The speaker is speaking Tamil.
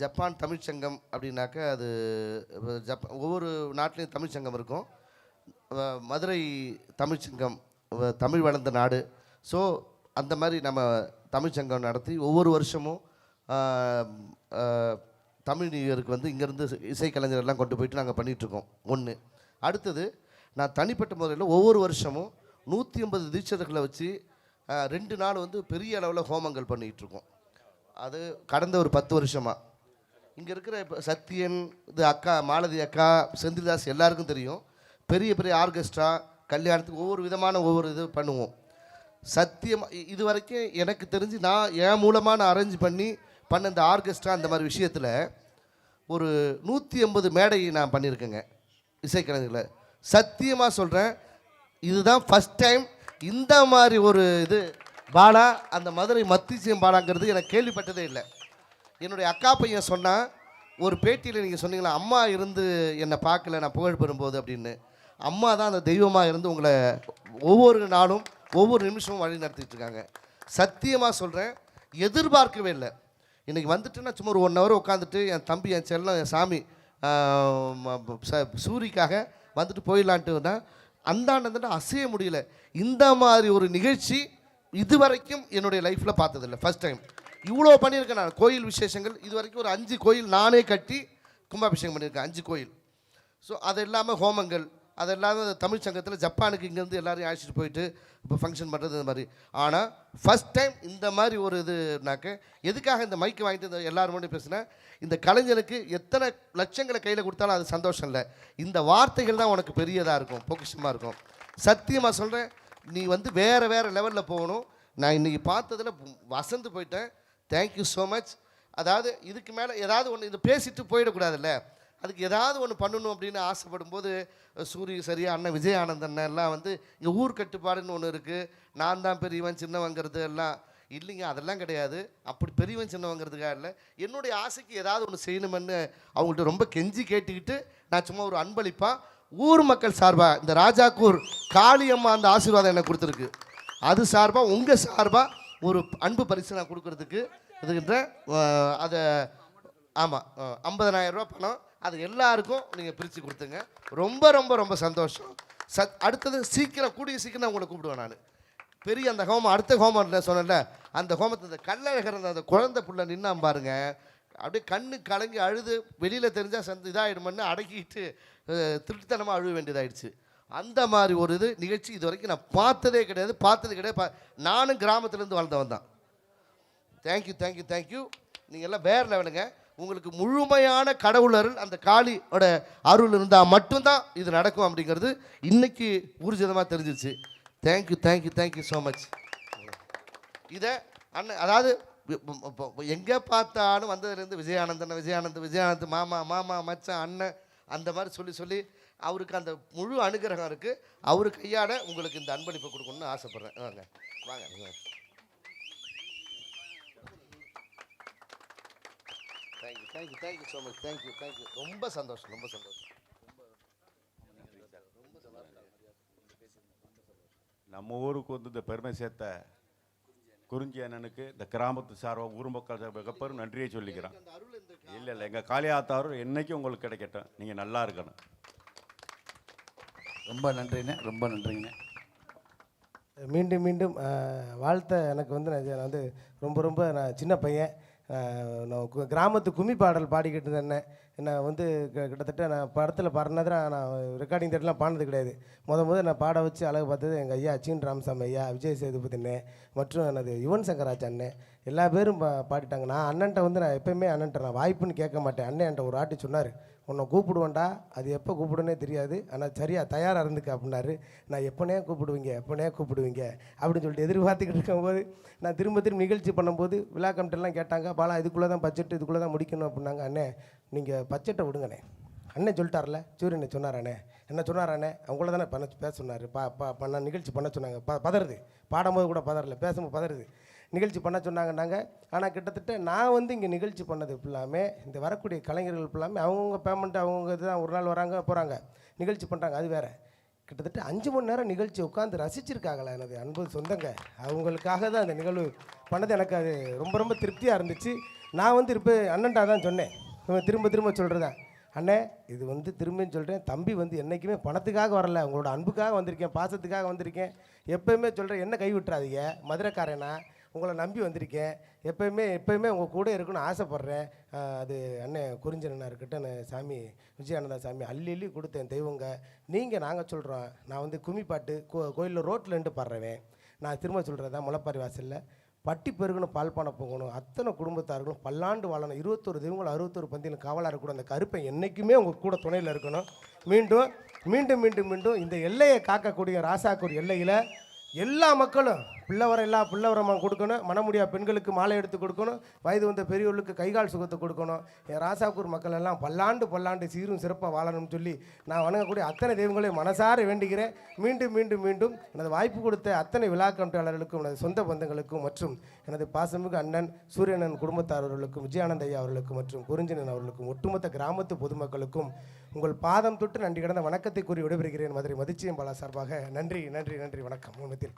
ஜப்பான் தமிழ்ச்சங்கம் அப்படின்னாக்கா அது ஜப் ஒவ்வொரு நாட்டிலையும் தமிழ்ச்சங்கம் இருக்கும். மதுரை தமிழ்ச்சங்கம் தமிழ் வளர்ந்த நாடு. ஸோ அந்த மாதிரி நம்ம தமிழ்ச்சங்கம் நடத்தி ஒவ்வொரு வருஷமும் தமிழ் நியூ இயருக்கு வந்து இங்கேருந்து இசைக்கலைஞரெல்லாம் கொண்டு போயிட்டு நாங்கள் பண்ணிகிட்ருக்கோம் ஒன்று அடுத்தது நான் தனிப்பட்ட முறையில் ஒவ்வொரு வருஷமும் நூற்றி ஐம்பது தீட்சர்களை வச்சு ரெண்டு நாள் வந்து பெரிய அளவில் ஹோமங்கள் பண்ணிகிட்டு இருக்கோம். அது கடந்த ஒரு பத்து வருஷமாக இங்கே இருக்கிற இப்போ சத்யன் இது அக்கா மாலதி அக்கா செந்தில்தாஸ் எல்லாருக்கும் தெரியும். பெரிய பெரிய ஆர்கெஸ்ட்ரா கல்யாணத்துக்கு ஒவ்வொரு விதமான ஒவ்வொரு இது பண்ணுவோம். சத்தியம் இது வரைக்கும் எனக்கு தெரிஞ்சு நான் என் மூலமாக நான் அரேஞ்ச் பண்ணி பண்ண இந்த ஆர்கெஸ்ட்ரா அந்த மாதிரி விஷயத்தில் ஒரு நூற்றி எண்பது மேடையை நான் பண்ணியிருக்கேங்க. இசைக்கலைஞர்களை. சத்தியமாக சொல்கிறேன் இதுதான் ஃபஸ்ட் டைம் இந்த மாதிரி ஒரு இது பாலா அந்த மதுரை மத்திசியம் பாலாங்கிறது எனக்கு கேள்விப்பட்டதே இல்லை. என்னுடைய அக்கா பையன் சொன்னான் ஒரு பேட்டியில் நீங்கள் சொன்னீங்களா அம்மா இருந்து என்னை பார்க்கல நான் புகழ் பெறும்போது அப்படின்னு. அம்மா தான் அந்த தெய்வமாக இருந்து உங்களை ஒவ்வொரு நாளும் ஒவ்வொரு நிமிஷமும் வழி நடத்திட்டு இருக்காங்க. சத்தியமாக சொல்கிறேன் எதிர்பார்க்கவே இல்லை. இன்றைக்கி வந்துட்டுன்னா சும்மா ஒரு ஒன் ஹவர் உட்காந்துட்டு என் தம்பி என் செல்லம் என் சாமி ச- சூரிக்காக வந்துட்டு போயிடலான்ட்டுனா அந்தாண்டந்துட்டு அசைய முடியல. இந்த மாதிரி ஒரு நிகழ்ச்சி இதுவரைக்கும் என்னுடைய லைஃப்பில் பார்த்ததில்லை ஃபஸ்ட் டைம் இவ்வளோ பண்ணியிருக்கேன் நான். கோயில் விசேஷங்கள் இது வரைக்கும் ஒரு அஞ்சு கோயில் நானே கட்டி கும்பாபிஷேகம் பண்ணியிருக்கேன் அஞ்சு கோயில். ஸோ அது இல்லாமல் ஹோமங்கள் அது இல்லாமல் தமிழ் சங்கத்தில் ஜப்பானுக்கு இங்கேருந்து எல்லாரையும் அழைச்சிட்டு போயிட்டு இப்போ ஃபங்க்ஷன் பண்ணுறது இந்த மாதிரி. ஆனால் ஃபஸ்ட் டைம் இந்த மாதிரி ஒரு இதுனாக்க எதுக்காக இந்த மைக்கு வாங்கிட்டு இந்த எல்லாரும் முன்னாடி பேசுனேன்? இந்த கலைஞனுக்கு எத்தனை லட்சங்களை கையில் கொடுத்தாலும் அது சந்தோஷம் இல்லை. இந்த வார்த்தைகள் தான் உனக்கு பெரியதாக இருக்கும் பொக்கிஷமாக இருக்கும். சத்தியமாக சொல்கிறேன் நீ வந்து வேறு வேறு லெவலில் போகணும். நான் இன்றைக்கி பார்த்ததில் வசந்து போயிட்டேன். தேங்க்யூ ஸோ மச் அதாவது இதுக்கு மேலே ஏதாவது ஒன்று இது பேசிட்டு போயிடக்கூடாதுல்ல. அதுக்கு ஏதாவது ஒன்று பண்ணணும் அப்படின்னு ஆசைப்படும் போது சூரிய சரியா அண்ணன் விஜய் எல்லாம் வந்து இங்கே ஊர் கட்டுப்பாடுன்னு ஒன்று இருக்குது நான் தான் பெரியவன் சின்னவங்கிறது எல்லாம். இல்லைங்க அதெல்லாம் கிடையாது. அப்படி பெரியவன் சின்னவங்கிறதுக்காக இல்லை. என்னுடைய ஆசைக்கு ஏதாவது ஒன்று செய்யணுமென்னு அவங்கள்ட்ட ரொம்ப கெஞ்சி கேட்டுக்கிட்டு நான் சும்மா ஒரு அன்பளிப்பாக ஊர் மக்கள் சார்பாக இந்த ராஜாக்கூர் காளியம்மா அந்த ஆசீர்வாதம் எனக்கு கொடுத்துருக்கு. அது சார்பாக உங்கள் சார்பாக ஒரு அன்பு பரிசு நான் கொடுக்கறதுக்கு இதுகின்ற அதை ஆமாம் ஐம்பதனாயிரம் ரூபா பணம். அது எல்லாருக்கும் நீங்கள் பிரித்து கொடுத்துங்க. ரொம்ப ரொம்ப ரொம்ப சந்தோஷம். சத் அடுத்தது சீக்கிரம் கூடிய சீக்கிரம் நான் உங்களை கூப்பிடுவேன் நான். பெரிய அந்த ஹோமம் அடுத்த ஹோமம் சொன்னேன்ல. அந்த ஹோமத்தை அந்த கல்லழகர் அந்த குழந்தை புள்ள நின்னா பாருங்க. அப்படியே கண்ணு கலங்கி அழுது வெளியில் தெரிஞ்சால் சந்து இதாகிடுமென்னு அடக்கிட்டு திருட்டுத்தனமாக அழுக வேண்டியதாயிடுச்சு. அந்த மாதிரி ஒரு இது நிகழ்ச்சி இது வரைக்கும் நான் பார்த்ததே கிடையாது பார்த்தது கிடையாது. பா- நானும் கிராமத்துலேருந்து வளர்ந்தவன் தான். தேங்க்யூ தேங்க்யூ தேங்க்யூ நீங்கள் எல்லாம் வேறு லெவலுங்க உங்களுக்கு முழுமையான கடவுள் அருள் அந்த காளியோட அருள் இருந்தால் மட்டும்தான் இது நடக்கும் அப்படிங்கிறது இன்னைக்கு ஊர்ஜிதமாக தெரிஞ்சிச்சு. Thank you thank you thank you so much இதை அண்ணன் அதாவது எங்கே பார்த்தாலும் வந்ததுலேருந்து விஜயானந்தன் விஜயானந்த் விஜயானந்த் மாமா மாமா மச்சான் அண்ணன் அந்த மாதிரி சொல்லி சொல்லி அவருக்கு அந்த முழு அனுகிரகம் இருக்குது அவரு கையாட உங்களுக்கு இந்த அன்பளிப்பை கொடுக்கணும்னு ஆசைப்பட்றேன். வாங்க. வாங்க. Thank you thank you thank you so much thank you thank you ரொம்ப சந்தோஷம். ரொம்ப சந்தோஷம். நம்ம ஊருக்கு வந்து இந்த பெருமை சேர்த்த குறிஞ்சி அண்ணனுக்கு இந்த கிராமத்து சார்பாக ஊர் மக்கள் சார்பாக மிகப்பெரும் நன்றியை சொல்லிக்கிறேன். இல்லை இல்லை. எங்கள் காளியாத்தாரும் என்னைக்கும் உங்களுக்கு கிடைக்கட்டும். நீங்கள் நல்லா இருக்கணும். ரொம்ப நன்றிண்ணே ரொம்ப நன்றிங்கண்ணே. மீண்டும் மீண்டும் வாழ்த்த எனக்கு வந்து நான் வந்து ரொம்ப ரொம்ப நான் சின்ன பையன். நான் கிராமத்து கும்மி பாடல் பாடிக்கிட்டு இருந்தேன் நான் வந்து கிட்டத்தட்ட நான் படத்தில் பாடினதில் நான் ரெக்கார்டிங் தேட்டர்லாம் பாடினது கிடையாது. முத முத நான் பாட வச்சு அழகு பார்த்தது எங்கள் ஐயா அச்சின் ராமசாமி ஐயா விஜய் சேதுபதி அண்ணே மற்றும் எனது யுவன் சங்கராஜ் அண்ணன் எல்லா பேரும் பா பாடிட்டாங்க. நான் அண்ணன்ட்ட வந்து நான் எப்பயுமே அண்ணன்ட்ட நான் வாய்ப்புன்னு கேட்க மாட்டேன். அண்ணன் என்கிட்ட ஒரு ஆட்டி சொன்னார். உன்னை கூப்பிடுவேன்டா. அது எப்போ கூப்பிடுனே தெரியாது. ஆனால் சரியாக தயாராக இருந்துக்க அப்படின்னாரு. நான் எப்போனே கூப்பிடுவீங்க எப்போனே கூப்பிடுவீங்க அப்படின்னு சொல்லிட்டு எதிர்பார்த்துக்கிட்டு இருக்கும்போது நான் திரும்ப திரும்ப நிகழ்ச்சி பண்ணும்போது விழா கமிட்டெல்லாம் கேட்டாங்க பாலா இதுக்குள்ளே தான் பட்ஜெட் இதுக்குள்ளே தான் முடிக்கணும் அப்படின்னாங்க. அண்ணே நீங்கள் பட்ஜெட்டை விடுங்கண்ணே. அண்ணன் சொல்லிட்டார்ல சூரியனை சொன்னாராண்ணே? என்ன சொன்னாராண்ணே? அவங்கள தானே பண்ண பேச சொன்னார். பா பா பண்ண நிகழ்ச்சி பண்ண சொன்னாங்க. ப பதறுது. பாடும்போது கூட பதறல பேசும்போது பதறுது. நிகழ்ச்சி பண்ண சொன்னாங்கன்னாங்க. ஆனால் கிட்டத்தட்ட நான் வந்து இங்கே நிகழ்ச்சி பண்ணது ஃபுல்லாமே இந்த வரக்கூடிய கலைஞர்கள் ஃபுல்லாமே அவங்கவுங்க பேமெண்ட் அவங்கவுங்க இதுதான் ஒரு நாள் வராங்க போகிறாங்க நிகழ்ச்சி பண்ணுறாங்க அது வேறு. கிட்டத்தட்ட அஞ்சு மணி நேரம் நிகழ்ச்சி உட்காந்து ரசிச்சிருக்காங்களா எனது அன்பு சொந்தங்க. அவங்களுக்காக தான் அந்த நிகழ்வு பண்ணது. எனக்கு அது ரொம்ப ரொம்ப திருப்தியாக இருந்துச்சு. நான் வந்து இப்போ அண்ணன்டா தான் சொன்னேன். திரும்ப திரும்ப சொல்கிறதா அண்ணே இது வந்து திரும்பின்னு சொல்கிறேன் தம்பி வந்து என்றைக்குமே பணத்துக்காக வரல. உங்களோட அன்புக்காக வந்திருக்கேன் பாசத்துக்காக வந்திருக்கேன். எப்பயுமே சொல்கிறேன் என்ன கை விட்டுறாதீங்க மதுரைக்காரனா? உங்களை நம்பி வந்திருக்கேன். எப்பயுமே எப்பயுமே உங்கள் கூட இருக்கணும்னு ஆசைப்பட்றேன். அது அண்ணன் குறிஞ்சனா இருக்கட்டும் சாமி விஜயானந்தா சாமி அள்ளி அள்ளி கொடுத்தேன் தெய்வங்க. நீங்கள் நாங்கள் சொல்கிறோம் நான் வந்து கும்மிப்பாட்டு கோ கோயிலில் ரோட்டில் நின்று பாடுறவேன் நான் திரும்ப சொல்கிறதா முளப்பாரி வாசலில். பட்டி பெருகணும் பால்பானை போகணும் அத்தனை குடும்பத்தார்களும் பல்லாண்டு வாழணும். இருபத்தொரு தெய்வங்கள் அறுபத்தொரு பந்தியில் காவலாக இருக்கணும் அந்த கருப்பை என்றைக்குமே உங்கள் கூட துணையில் இருக்கணும். மீண்டும் மீண்டும் மீண்டும் மீண்டும் இந்த எல்லையை காக்கக்கூடிய ராசாக்கூர் எல்லையில் எல்லா மக்களும் பிள்ளவரம் எல்லா பிள்ளவரம் கொடுக்கணும். மனமுடியா பெண்களுக்கு மாலை எடுத்து கொடுக்கணும். வயது வந்த பெரியவர்களுக்கு கைகால் சுகத்தை கொடுக்கணும். என் ராசாக்கூர் மக்கள் எல்லாம் பல்லாண்டு பல்லாண்டு சீரும் சிறப்பாக வாழணும்னு சொல்லி நான் வணங்கக்கூடிய அத்தனை தெய்வங்களையும் மனசார வேண்டுகிறேன். மீண்டும் மீண்டும் மீண்டும் எனது வாய்ப்பு கொடுத்த அத்தனை விழா கமிட்டியாளர்களுக்கும் எனது சொந்த பந்தங்களுக்கும் மற்றும் எனது பாசமிகு அண்ணன் சூரியனன் குடும்பத்தாரர்களுக்கும் விஜயானந்த ஐயா அவர்களுக்கும் மற்றும் குறிஞ்சினன் அவர்களுக்கும் ஒட்டுமொத்த கிராமத்து பொதுமக்களுக்கும் உங்கள் பாதம் தொட்டு நன்றி கடந்த வணக்கத்தை கூறி விடைபெறுகிறேன். மதுரை மதிச்சியம்பாலா சார்பாக நன்றி நன்றி நன்றி. வணக்கம். உண்மத்தில்